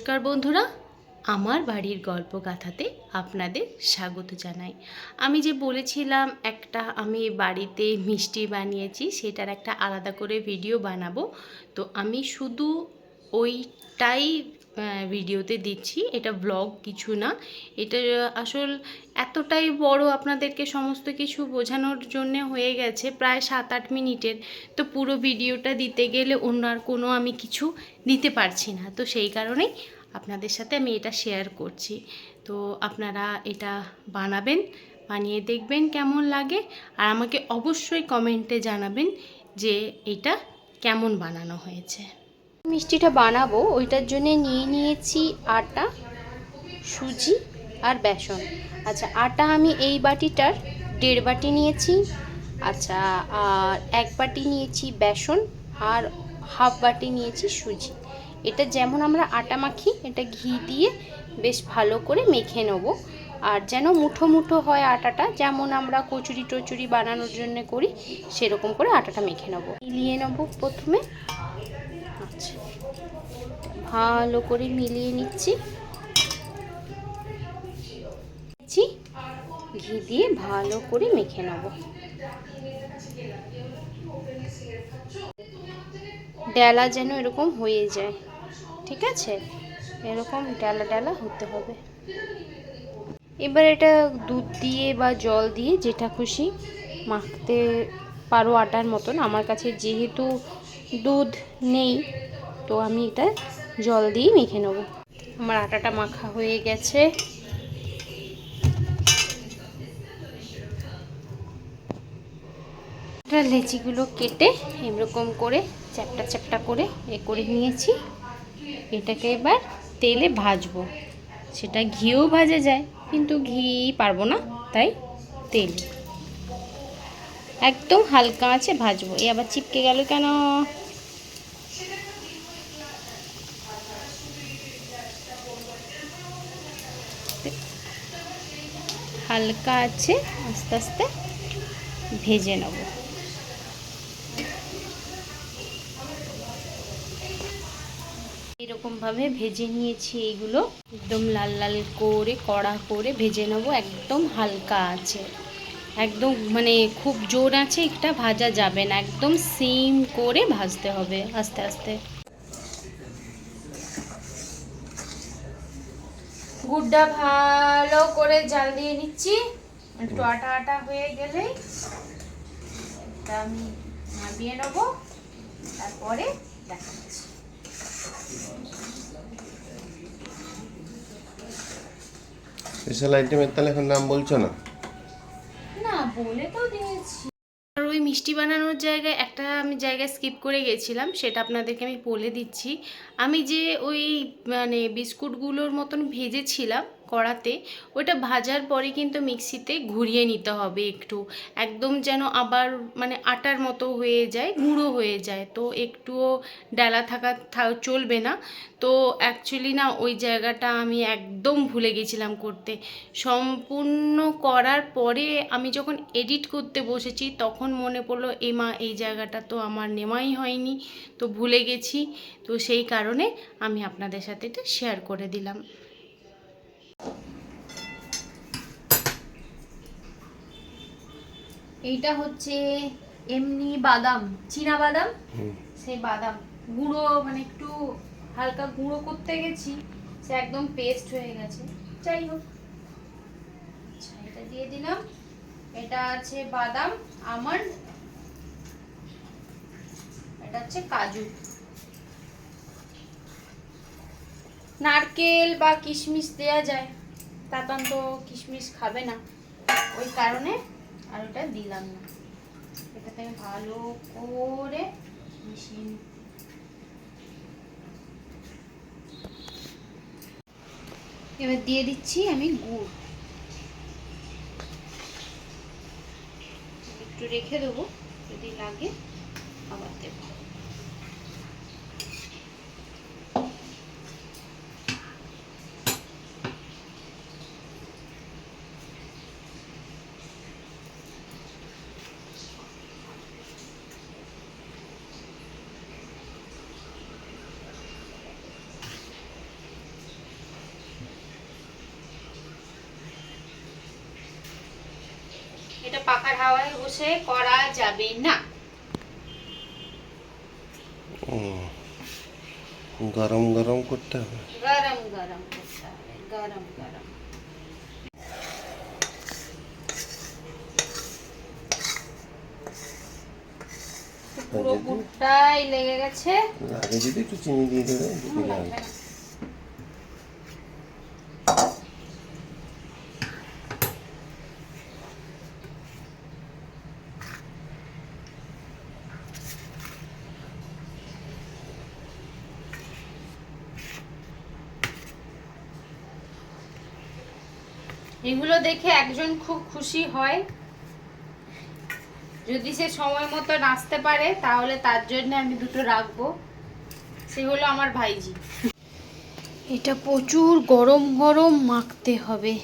নমস্কার বন্ধুরা, আমার বাড়ির গল্প গাথাতে আপনাদের স্বাগত জানাই। আমি যে বলেছিলাম একটা আমি বাড়িতে মিষ্টি বানিয়েছি, সেটার একটা আলাদা করে ভিডিও বানাবো, তো আমি শুধু ওইটাই ভিডিওতে দিচ্ছি। এটা ব্লগ কিছু না। এটা আসল এতটাই বড় আপনাদেরকে সমস্ত কিছু বোঝানোর জন্য হয়ে গেছে, প্রায় সাত আট মিনিটের। তো পুরো ভিডিওটা দিতে গেলে অন্য আর কোনো আমি কিছু দিতে পারছি না। তো সেই কারণেই আপনাদের সাথে আমি এটা শেয়ার করছি। তো আপনারা এটা বানাবেন, বানিয়ে দেখবেন কেমন লাগে। আর আমাকে অবশ্যই কমেন্টে জানাবেন যে এটা কেমন বানানো হয়েছে। মিষ্টিটা বানাবো, ওইটার জন্য নিয়ে নিয়েছি আটা, সুজি আর বেসন। আচ্ছা আটা আমি এই বাটিটার দেড় বাটি নিয়েছি। আচ্ছা আর এক বাটি নিয়েছি বেসন আর হাফ বাটি নিয়েছি সুজি। এটা যেমন আমরা আটা মাখি, এটা ঘি দিয়ে বেশ ভালো করে মেখে নেব। আর যেন মুঠো মুঠো হয় আটাটা, যেমন আমরা কচুরি টচুরি বানানোর জন্য করি, সেরকম করে আটাটা মেখে নেব। মিলিয়ে নেব প্রথমে। আচ্ছা ভালো করে মিলিয়ে নিচ্ছি, ঘি দিয়ে ভালো করে মেখে নেব। ডেলা যেন এরকম হয়ে যায়। ঠিক আছে? এরকম ডেলা ডেলা হতে হবে। এবার এটা দুধ দিয়ে বা জল দিয়ে যেটা খুশি মাখতে পারো আটার মতন। আমার কাছে যেহেতু দুধ নেই, তো আমি এটা জল দিয়েই মেখে নেব। আমার আটাটা মাখা হয়ে গেছে। লেচিগুলো কেটে এরকম করে, চ্যাপটা চ্যাপটা করে এ করে নিয়েছি। এটাকে এবার তেলে ভাজবো। সেটা ঘিও ভাজা যায়, কিন্তু ঘি পারব না, তাই তেল। একদম হালকা আছে, ভাজবো। এ আবার চিপকে গেল কেন? হালকা আছে, আস্তে আস্তে ভেজে নেব। এরকমভাবে ভেজে নিয়েছি এইগুলো। একদম লাল লাল করে, কড়া করে ভেজে নেব। একদম হালকা আছে। একদম মানে খুব জোর আছে একটা ভাজা যাবে না। একদম সিম করে ভাজতে হবে আস্তে আস্তে। গুড়টা ভালো করে জাল দিয়ে নিচ্ছি। একটু আটা আটা হয়ে গেলেই এটা আমি নামিয়ে নেব। তারপরে দেখাচ্ছি। স্পেশাল আইটেমের তাহলে এখন নাম বলছো না? বলে তো দিয়েছি। আর ওই মিষ্টি বানানোর জায়গায় একটা আমি জায়গায় স্কিপ করে গেছিলাম, সেটা আপনাদেরকে আমি বলে দিচ্ছি। আমি যে ওই মানে বিস্কুটগুলোর মতন ভেজেছিলাম কড়াতে ওটা ভাজার পরে কিন্তু মিক্সিতে ঘুরিয়ে নিতে হবে একটু। একদম যেন আবার মানে আটার মতো হয়ে যায়, গুঁড়ো হয়ে যায়। তো একটুও ডালা থাকা চলবে না। তো অ্যাকচুয়ালি না, ওই জায়গাটা আমি একদম ভুলে গেছিলাম করতে। সম্পূর্ণ করার পরে আমি যখন এডিট করতে বসেছি, তখন মনে পড়ল, এ মা, এই জায়গাটা তো আমার নেওয়াই হয়নি। তো ভুলে গেছি। তো সেই কারণে আমি আপনাদের সাথে এটা শেয়ার করে দিলাম। এইটা হচ্ছে এমনি বাদাম চীনা বাদাম? সেই বাদাম। গুঁড়ো মানে একটু হালকা গুঁড়ো করতে গেছি সে একদম পেস্ট হয়ে গেছে। যাই হোক। আচ্ছা এটা দিয়ে দিলাম। এটা আছে বাদাম আমন্ড এটা হচ্ছে কাজু। নারকেল বা কিশমিশ দেয়া যায় তাতান তো কিশমিশ খাবে না। ওই কারণে আর ওটা দিলাম না। এটাতে আমি ভালো করে মিশিয়ে নিই। এবার দিয়ে দিচ্ছি আমি গুড়। একটু রেখে দেবো, যদি লাগে আবার দেবো। পাখার হাওয়ায় বসে করা যাবে না। গরম গরম করতে হবে। গরম গরম করতে হবে গরম গরম। পুরো পুরটাই লেগে গেছে। লাগে যদি একটু চিনি দিয়ে দেবে এগুলো দেখে একজন খুব খুশি হয়। যদি সে সময় মতো নাচতে পারে, তাহলে তার জন্য আমি দুটো রাখব। সে হলো আমার ভাইজি। এটা প্রচুর গরম গরম মাখতে হবে।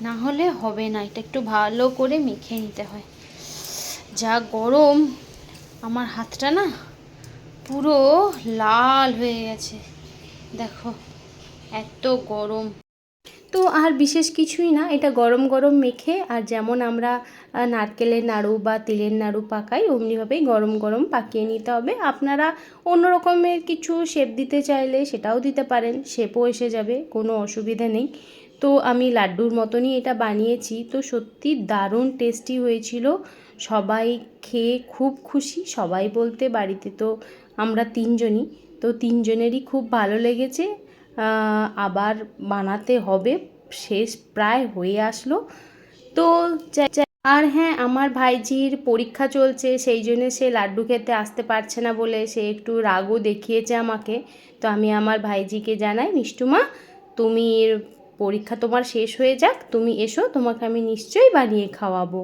না হলে হবে না, এটা একটু ভালো করে মেখে নিতে হয়। যা গরম, আমার হাতটা না পুরো লাল হয়ে গেছে। দেখো, এত গরম। তো আর বিশেষ কিছুই না, এটা গরম গরম মেখে আর যেমন আমরা নারকেলের নাড়ু বা তিলের নাড়ু পাকাই, অমনিভাবেই গরম গরম পাকিয়ে নিতে হবে। আপনারা অন্য রকমের কিছু শেপ দিতে চাইলে সেটাও দিতে পারেন, শেপও এসে যাবে, কোনো অসুবিধা নেই। তো আমি লাড্ডুর মতনই এটা বানিয়েছি, তো সত্যি দারুণ টেস্টি হয়েছিল। সবাই খেয়ে খুব খুশি, সবাই বলতে বাড়িতে তো আমরা তিনজনই, তো তিনজনেরই খুব ভালো লেগেছে। আবার বানাতে হবে। শেষ প্রায় হয়ে আসলো। তো আর হ্যাঁ আমার ভাইজির পরীক্ষা চলছে, সেই জন্য সে লাড্ডু খেতে আসতে পারছে না বলে সে একটু রাগও দেখিয়েছে আমাকে। তো আমি আমার ভাইজিকে জানাই মিষ্টুমা তুমি পরীক্ষা তোমার শেষ হয়ে যাক, তুমি এসো, তোমাকে আমি নিশ্চয়ই বানিয়ে খাওয়াবো।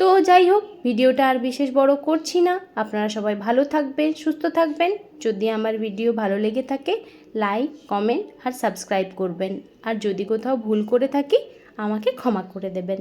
তো যাই হোক, ভিডিওটা আর বিশেষ বড় করছি না। আপনারা সবাই ভালো থাকবেন, সুস্থ থাকবেন। যদি আমার ভিডিও ভালো লেগে থাকে লাইক কমেন্ট আর সাবস্ক্রাইব করবেন। আর যদি কোথাও ভুল করে থাকি, আমাকে ক্ষমা করে দেবেন।